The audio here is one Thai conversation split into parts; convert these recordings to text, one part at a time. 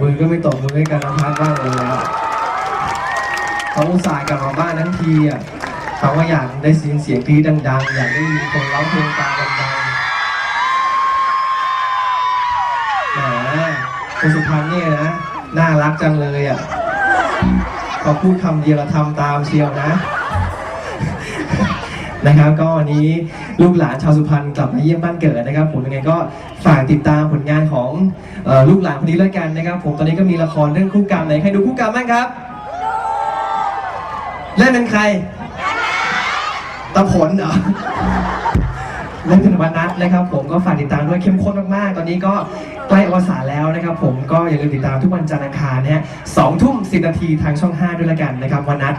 มือก็ไม่ตบมือให้กันนะพัฒน์บ้างเลยนะเขาอุตส่าห์กลับมาบ้านทั้งทีอะเขาก็อยากได้เสียงเสียงกรี๊ดดังๆ อยากได้ยินคนร้องเพลงตามดังๆแหมคุณสุพรรณเนี่ยนะ น่ารักจังเลยอะพอพูดคำเดียวเราทำตามเชียวนะ นะครับ ก็วันนี้ลูกหลานชาวสุพรรณกลับมาเยี่ยมบ้านเกิดนะครับ ผมยังไงก็ฝากติดตามผลงานของเอ่อลูกหลานคนนี้แล้วกันนะครับ ผมตอนนี้ก็มีละครเรื่องคู่กรรมไหนใครดูคู่กรรมบ้างครับเล่นเป็นใครตะผลเหรอ เล่นเป็นวนัทนะครับ ผมก็ฝากติดตามด้วยเข้มข้นมากๆ ตอนนี้ก็ใกล้อวสานแล้วนะครับ ผมก็อย่าลืมติดตามทุกวันจันทร์อังคารนะฮะสองทุ่มสิบนาทีทางช่อง 5 ด้วยละกันนะครับวนัท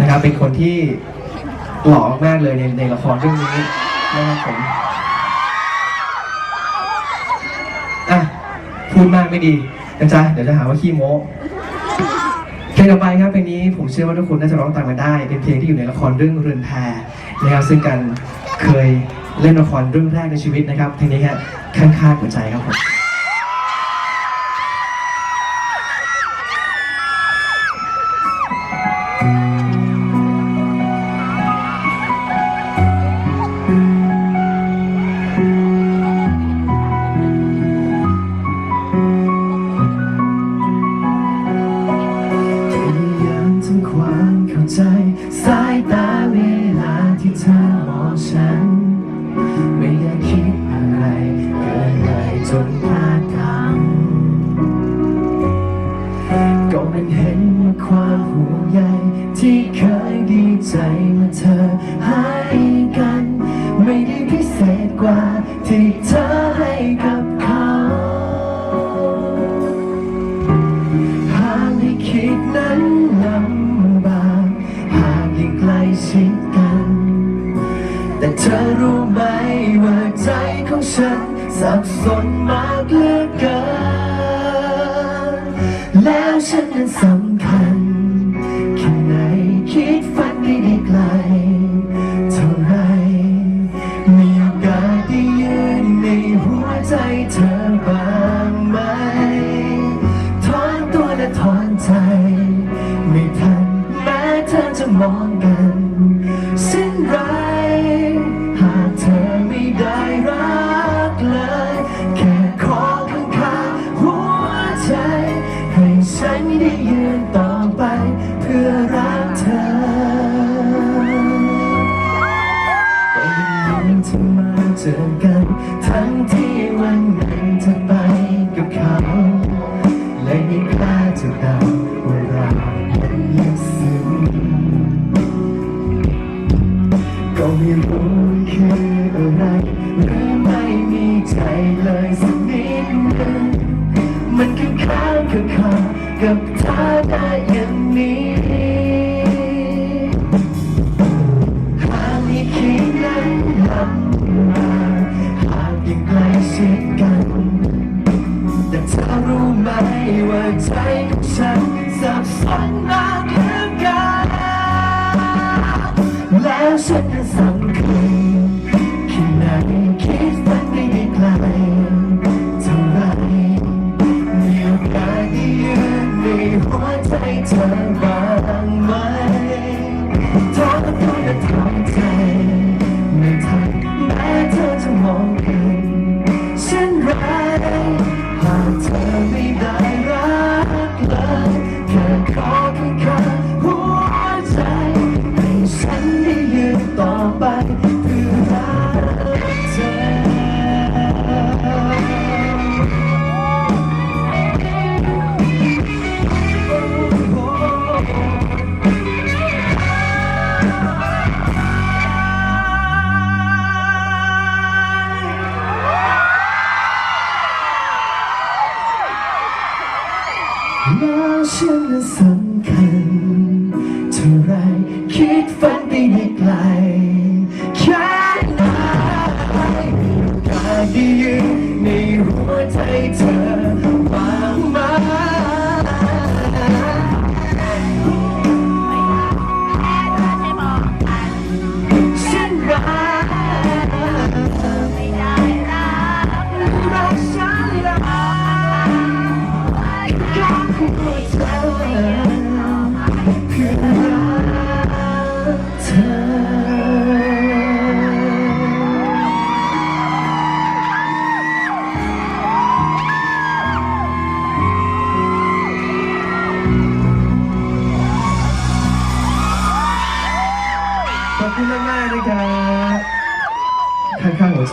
นะครับ เป็นคนที่ หล่อมากเลยในในละครเรื่องนี้นะครับผมอะพูดมากไม่ดีนะจ๊ะเดี๋ยวจะหาว่าขี้โม้เพลงต่อไปครับเพลงนี้ผมเชื่อว่าทุกคนน่าจะร้องตามกันได้ เป็นเพลงที่อยู่ในละครเรื่องเรือนแพนะครับซึ่งกันเคยเล่นละครเรื่องแรกในชีวิตนะครับเพลงนี้ครับข้างๆหัวใจครับผม ใจ สายตาเวลาที่เธอมองฉัน ไม่ได้คิดอะไรเกินเลยจนพลาด ฉันสับสนมากเหลือเกิน แล้วฉันนั้นสำคัญแค่ไหนคิดฝันได้ได้ไกลเท่าไรมีโอกาสได้ยืนในหัวใจเธอบ้างไหมถอนตัวและถอนใจ ไม่ทันแม้เธอจะมองกัน ที่มาเจอกันทั้งที่ คิดกัน แต่เธอรู้ไหมว่าใจของฉันสับสนมากเหลือเกินแล้วฉันนั้นสำคัญแค่ไหนคิดฝันไม่ได้ไกลเท่าไรมีโอกาสได้ยืนในหัวใจเธอ ฉันนั้นสำคัญเท่าไรคิดฝันไปได้ไกล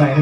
side.